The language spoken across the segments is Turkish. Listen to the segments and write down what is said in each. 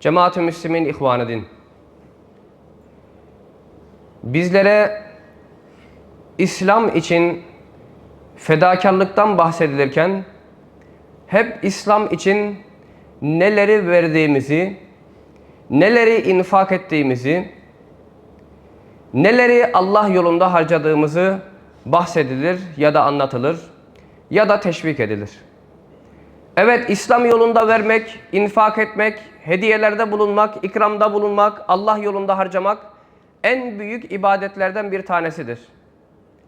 Cemaat-ı Müslümin ihvan din. Bizlere İslam için fedakarlıktan bahsedilirken hep İslam için neleri verdiğimizi, neleri infak ettiğimizi, neleri Allah yolunda harcadığımızı bahsedilir ya da anlatılır ya da teşvik edilir. Evet İslam yolunda vermek, infak etmek, hediyelerde bulunmak, ikramda bulunmak, Allah yolunda harcamak en büyük ibadetlerden bir tanesidir.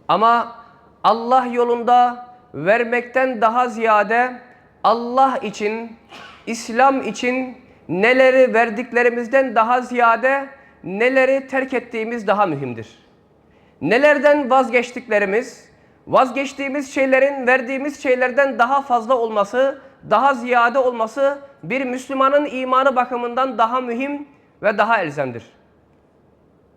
Ama Allah yolunda vermekten daha ziyade Allah için, İslam için neleri verdiklerimizden daha ziyade neleri terk ettiğimiz daha mühimdir. Nelerden vazgeçtiklerimiz, vazgeçtiğimiz şeylerin verdiğimiz şeylerden daha fazla olması, daha ziyade olması bir Müslümanın imanı bakımından daha mühim ve daha elzemdir.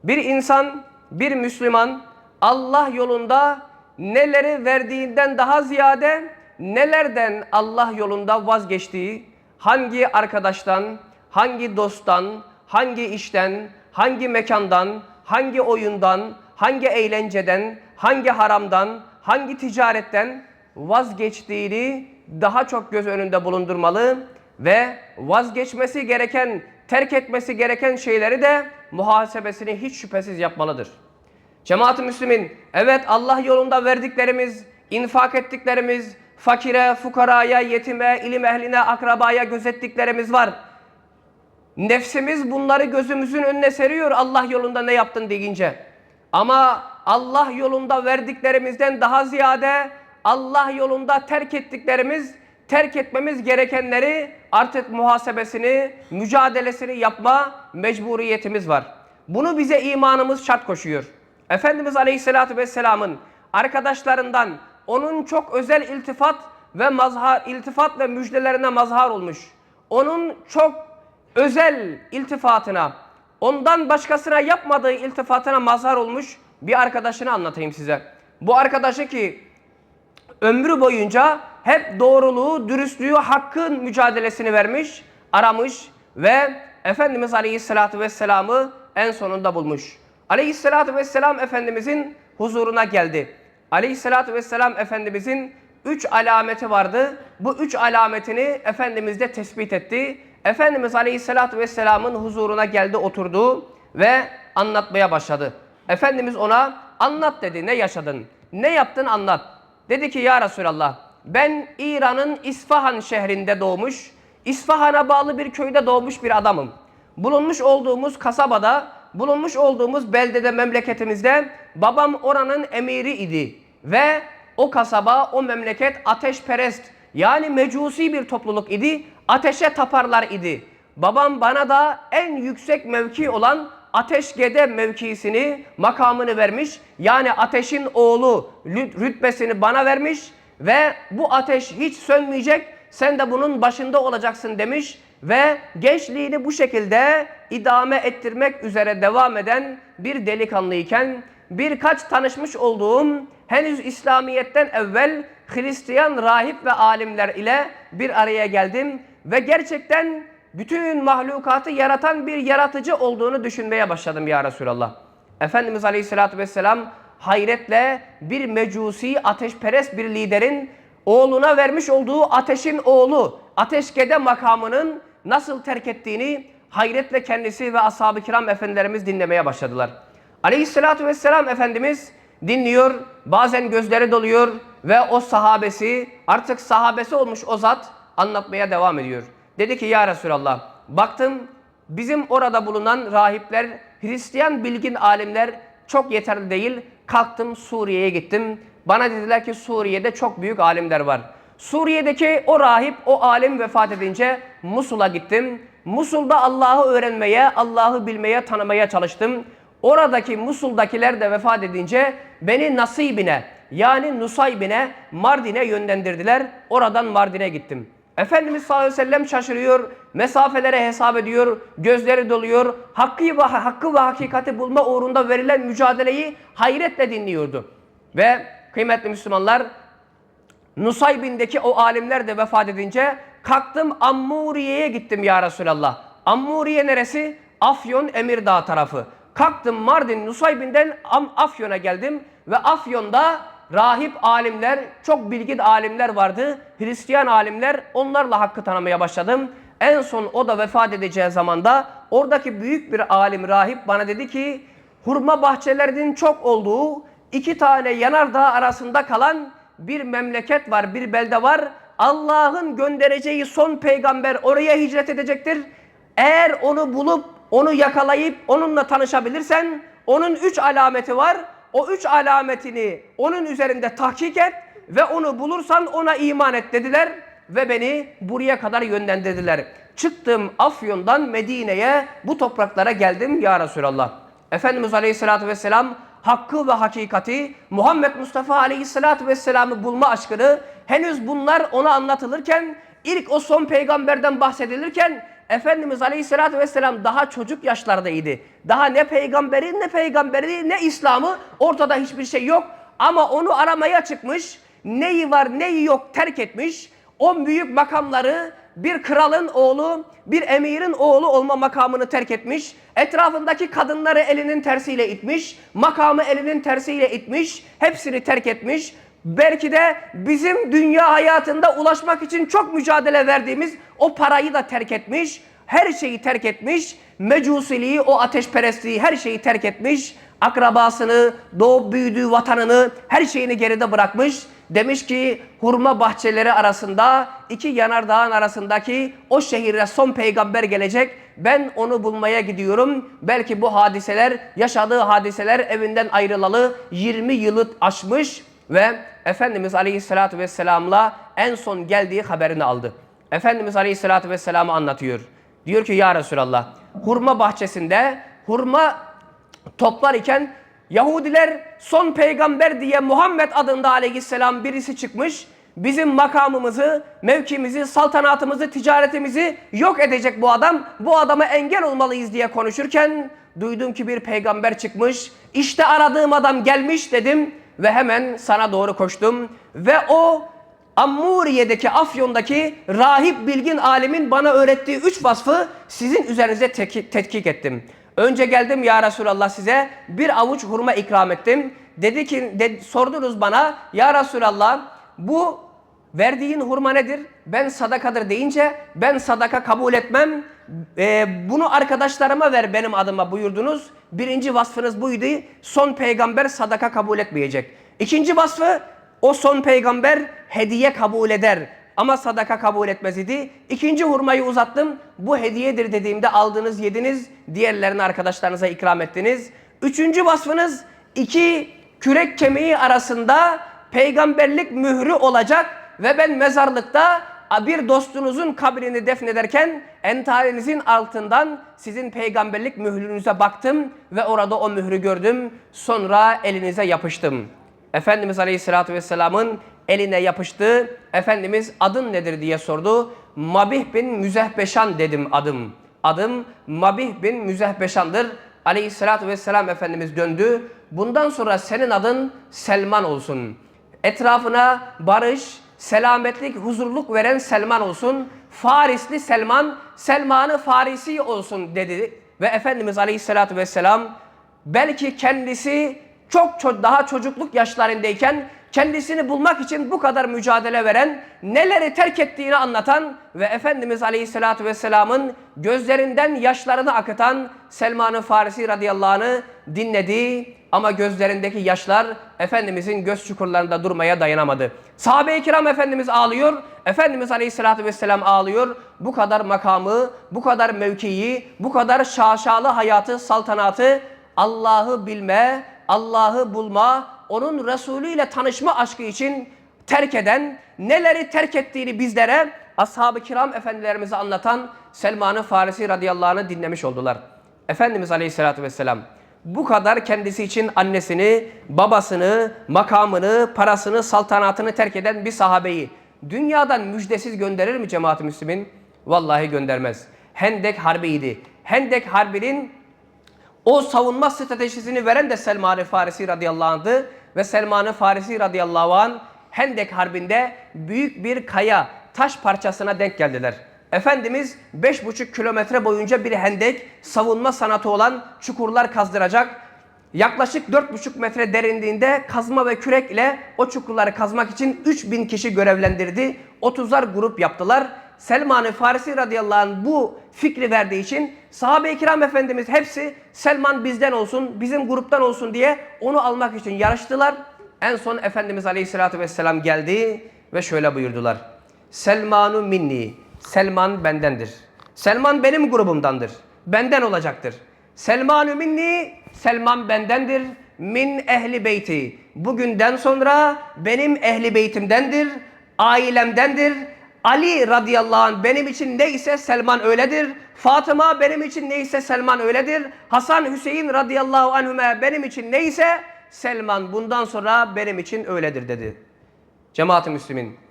Bir insan, bir Müslüman Allah yolunda neleri verdiğinden daha ziyade nelerden Allah yolunda vazgeçtiği, hangi arkadaştan, hangi dosttan, hangi işten, hangi mekandan, hangi oyundan, hangi eğlenceden, hangi haramdan, hangi ticaretten vazgeçtiğini daha çok göz önünde bulundurmalı ve vazgeçmesi gereken, terk etmesi gereken şeyleri de muhasebesini hiç şüphesiz yapmalıdır. Cemaat-ı Müslümin, evet Allah yolunda verdiklerimiz, infak ettiklerimiz, fakire, fukaraya, yetime, ilim ehline, akrabaya gözettiklerimiz var. Nefsimiz bunları gözümüzün önüne seriyor Allah yolunda ne yaptın deyince. Ama Allah yolunda verdiklerimizden daha ziyade Allah yolunda terk ettiklerimiz, terk etmemiz gerekenleri artık muhasebesini, mücadelesini yapma mecburiyetimiz var. Bunu bize imanımız şart koşuyor. Efendimiz Aleyhisselatü Vesselam'ın arkadaşlarından onun çok özel iltifat ve mazhar, iltifat ve müjdelerine mazhar olmuş. Onun çok özel iltifatına, ondan başkasına yapmadığı iltifatına mazhar olmuş bir arkadaşını anlatayım size. Bu arkadaşı ki ömrü boyunca hep doğruluğu, dürüstlüğü, hakkın mücadelesini vermiş, aramış ve Efendimiz Aleyhisselatü Vesselam'ı en sonunda bulmuş. Aleyhisselatü Vesselam Efendimizin huzuruna geldi. Aleyhisselatü Vesselam Efendimizin üç alameti vardı. Bu üç alametini Efendimiz de tespit etti. Efendimiz Aleyhisselatü Vesselam'ın huzuruna geldi oturdu ve anlatmaya başladı. Efendimiz ona anlat dedi ne yaşadın, ne yaptın anlat. Dedi ki ya Resulallah ben İran'ın İsfahan şehrinde doğmuş, İsfahan'a bağlı bir köyde doğmuş bir adamım. Bulunmuş olduğumuz kasabada, bulunmuş olduğumuz beldede, memleketimizde babam oranın emiri idi. Ve o kasaba, o memleket ateşperest yani mecusi bir topluluk idi. Ateşe taparlar idi. Babam bana da en yüksek mevki olan ateşgede mevkisini, makamını vermiş. Yani ateşin oğlu rütbesini bana vermiş ve bu ateş hiç sönmeyecek. Sen de bunun başında olacaksın demiş ve gençliğini bu şekilde idame ettirmek üzere devam eden bir delikanlıyken birkaç tanışmış olduğum henüz İslamiyet'ten evvel Hristiyan rahip ve alimler ile bir araya geldim ve gerçekten bütün mahlukatı yaratan bir yaratıcı olduğunu düşünmeye başladım ya Resulallah. Efendimiz Aleyhisselatü Vesselam hayretle bir mecusi ateşperest bir liderin oğluna vermiş olduğu ateşin oğlu ateşkede makamının nasıl terk ettiğini hayretle kendisi ve ashab-ı kiram efendilerimiz dinlemeye başladılar. Aleyhisselatü Vesselam Efendimiz dinliyor, bazen gözleri doluyor ve o sahabesi, artık sahabesi olmuş o zat anlatmaya devam ediyor. Dedi ki ya Resulallah, baktım bizim orada bulunan rahipler, Hristiyan bilgin alimler çok yeterli değil. Kalktım Suriye'ye gittim. Bana dediler ki Suriye'de çok büyük alimler var. Suriye'deki o rahip, o alim vefat edince Musul'a gittim. Musul'da Allah'ı öğrenmeye, Allah'ı bilmeye, tanımaya çalıştım. Oradaki Musul'dakiler de vefat edince beni Nasibine yani Nusaybine Mardin'e yönlendirdiler. Oradan Mardin'e gittim. Efendimiz sallallahu aleyhi ve sellem şaşırıyor, mesafelere hesap ediyor, gözleri doluyor. Hakkı ve, hakkı ve hakikati bulma uğrunda verilen mücadeleyi hayretle dinliyordu. Ve kıymetli Müslümanlar Nusaybin'deki o alimler de vefat edince kalktım Ammuriye'ye gittim ya Resulallah. Ammuriye neresi? Afyon Emirdağ tarafı. Kalktım Mardin Nusaybin'den Afyon'a geldim ve Afyon'da rahip alimler, çok bilgin alimler vardı. Hristiyan alimler onlarla hakkı tanımaya başladım. En son o da vefat edeceği zamanda oradaki büyük bir alim rahip bana dedi ki hurma bahçelerinin çok olduğu iki tane yanardağ arasında kalan bir memleket var, bir belde var. Allah'ın göndereceği son peygamber oraya hicret edecektir. Eğer onu bulup onu yakalayıp onunla tanışabilirsen onun üç alameti var. O üç alametini onun üzerinde tahkik et ve onu bulursan ona iman et dediler ve beni buraya kadar yönlendirdiler. Çıktım Afyon'dan Medine'ye bu topraklara geldim ya Resulallah. Efendimiz Aleyhisselatü Vesselam hakkı ve hakikati Muhammed Mustafa Aleyhisselatü Vesselam'ı bulma aşkını henüz bunlar ona anlatılırken ilk o son peygamberden bahsedilirken Efendimiz Aleyhisselatü Vesselam daha çocuk yaşlardaydı. Daha ne peygamberi ne peygamberi ne İslam'ı ortada hiçbir şey yok. Ama onu aramaya çıkmış. Neyi var neyi yok terk etmiş. O büyük makamları bir kralın oğlu, bir emirin oğlu olma makamını terk etmiş. Etrafındaki kadınları elinin tersiyle itmiş. Makamı elinin tersiyle itmiş. Hepsini terk etmiş. Belki de bizim dünya hayatında ulaşmak için çok mücadele verdiğimiz o parayı da terk etmiş. Her şeyi terk etmiş. Mecusiliği, o ateşperestliği her şeyi terk etmiş. Akrabasını, doğup büyüdüğü vatanını, her şeyini geride bırakmış. Demiş ki hurma bahçeleri arasında iki yanardağın arasındaki o şehire son peygamber gelecek. Ben onu bulmaya gidiyorum. Belki bu hadiseler, yaşadığı hadiseler evinden ayrılalı 20 yılı aşmış ve Efendimiz Aleyhisselatü Vesselam'la en son geldiği haberini aldı. Efendimiz Aleyhisselatü Vesselam'ı anlatıyor. Diyor ki ya Resulallah hurma bahçesinde hurma toplar iken Yahudiler son peygamber diye Muhammed adında aleyhisselam birisi çıkmış. Bizim makamımızı, mevkimizi, saltanatımızı, ticaretimizi yok edecek bu adam. Bu adama engel olmalıyız diye konuşurken duydum ki bir peygamber çıkmış. İşte aradığım adam gelmiş dedim ve hemen sana doğru koştum. Ve o Ammuriye'deki, Afyon'daki rahip bilgin alimin bana öğrettiği üç vasfı sizin üzerinize tetkik ettim. Önce geldim ya Resulallah size bir avuç hurma ikram ettim. Dedi ki de- sordunuz bana ya Resulallah bu verdiğin hurma nedir? Ben sadakadır deyince ben sadaka kabul etmem. Ee, bunu arkadaşlarıma ver benim adıma buyurdunuz. Birinci vasfınız buydu. Son peygamber sadaka kabul etmeyecek. İkinci vasfı o son peygamber hediye kabul eder ama sadaka kabul etmez idi. İkinci hurmayı uzattım. Bu hediyedir dediğimde aldınız, yediniz. Diğerlerini arkadaşlarınıza ikram ettiniz. Üçüncü vasfınız iki kürek kemiği arasında peygamberlik mührü olacak ve ben mezarlıkta bir dostunuzun kabrini defnederken entalinizin altından sizin peygamberlik mührünüze baktım ve orada o mührü gördüm. Sonra elinize yapıştım. Efendimiz Aleyhisselatü Vesselam'ın eline yapıştı. Efendimiz adın nedir diye sordu. Mabih bin Müzehbeşan dedim adım. Adım Mabih bin Müzehbeşan'dır. Aleyhisselatü Vesselam Efendimiz döndü. Bundan sonra senin adın Selman olsun. Etrafına barış, selametlik, huzurluk veren Selman olsun. Farisli Selman, Selman'ı Farisi olsun dedi. Ve Efendimiz Aleyhisselatü Vesselam belki kendisi çok çok daha çocukluk yaşlarındayken kendisini bulmak için bu kadar mücadele veren, neleri terk ettiğini anlatan ve Efendimiz Aleyhisselatü Vesselam'ın gözlerinden yaşlarını akıtan Selman-ı Farisi radıyallahu anh'ı dinledi ama gözlerindeki yaşlar Efendimizin göz çukurlarında durmaya dayanamadı. Sahabe-i kiram Efendimiz ağlıyor, Efendimiz Aleyhisselatü Vesselam ağlıyor. Bu kadar makamı, bu kadar mevkiyi, bu kadar şaşalı hayatı, saltanatı Allah'ı bilme, Allah'ı bulma, onun Resulü ile tanışma aşkı için terk eden, neleri terk ettiğini bizlere ashab-ı kiram efendilerimize anlatan Selman-ı Farisi radıyallahu anh'ı dinlemiş oldular. Efendimiz aleyhissalatü vesselam bu kadar kendisi için annesini, babasını, makamını, parasını, saltanatını terk eden bir sahabeyi dünyadan müjdesiz gönderir mi cemaat-i müslimin? Vallahi göndermez. Hendek Harbi'ydi. Hendek Harbi'nin o savunma stratejisini veren de Selman-ı Farisi radıyallahu anh'dı. Ve Selman-ı Farisi radıyallahu anh Hendek Harbi'nde büyük bir kaya, taş parçasına denk geldiler. Efendimiz 5,5 kilometre boyunca bir hendek savunma sanatı olan çukurlar kazdıracak. Yaklaşık 4,5 metre derinliğinde kazma ve kürek ile o çukurları kazmak için 3000 kişi görevlendirdi. 30'lar grup yaptılar. Selman-ı Farisi radıyallahu anh bu fikri verdiği için sahabe-i kiram efendimiz hepsi Selman bizden olsun, bizim gruptan olsun diye onu almak için yarıştılar. En son Efendimiz aleyhissalatü vesselam geldi ve şöyle buyurdular. Selmanu minni, Selman bendendir. Selman benim grubumdandır, benden olacaktır. Selmanu minni, Selman bendendir. Min ehli beyti. Bugünden sonra benim ehli beytimdendir, ailemdendir. Ali radıyallahu anh benim için neyse Selman öyledir. Fatıma benim için neyse Selman öyledir. Hasan Hüseyin radıyallahu anhüme benim için neyse Selman bundan sonra benim için öyledir dedi. Cemaat-i Müslümin.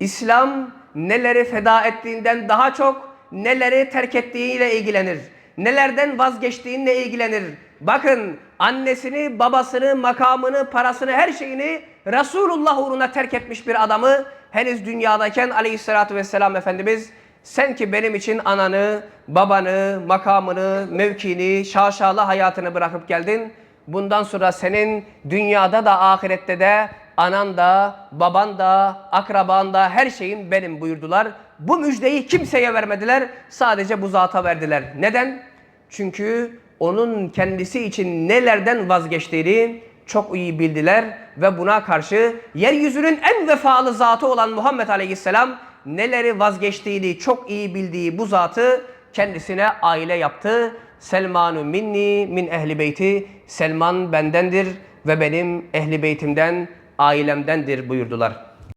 İslam neleri feda ettiğinden daha çok neleri terk ettiğiyle ilgilenir. Nelerden vazgeçtiğinle ilgilenir. Bakın annesini, babasını, makamını, parasını, her şeyini Resulullah uğruna terk etmiş bir adamı henüz dünyadayken aleyhissalatü vesselam Efendimiz sen ki benim için ananı, babanı, makamını, mevkini, şaşalı hayatını bırakıp geldin. Bundan sonra senin dünyada da ahirette de anan da, baban da, akraban da her şeyin benim buyurdular. Bu müjdeyi kimseye vermediler. Sadece bu zata verdiler. Neden? Çünkü onun kendisi için nelerden vazgeçtiğini çok iyi bildiler ve buna karşı yeryüzünün en vefalı zatı olan Muhammed Aleyhisselam neleri vazgeçtiğini çok iyi bildiği bu zatı kendisine aile yaptı. Selmanu minni min ehli beyti. Selman bendendir ve benim ehli beytimden, ailemdendir buyurdular.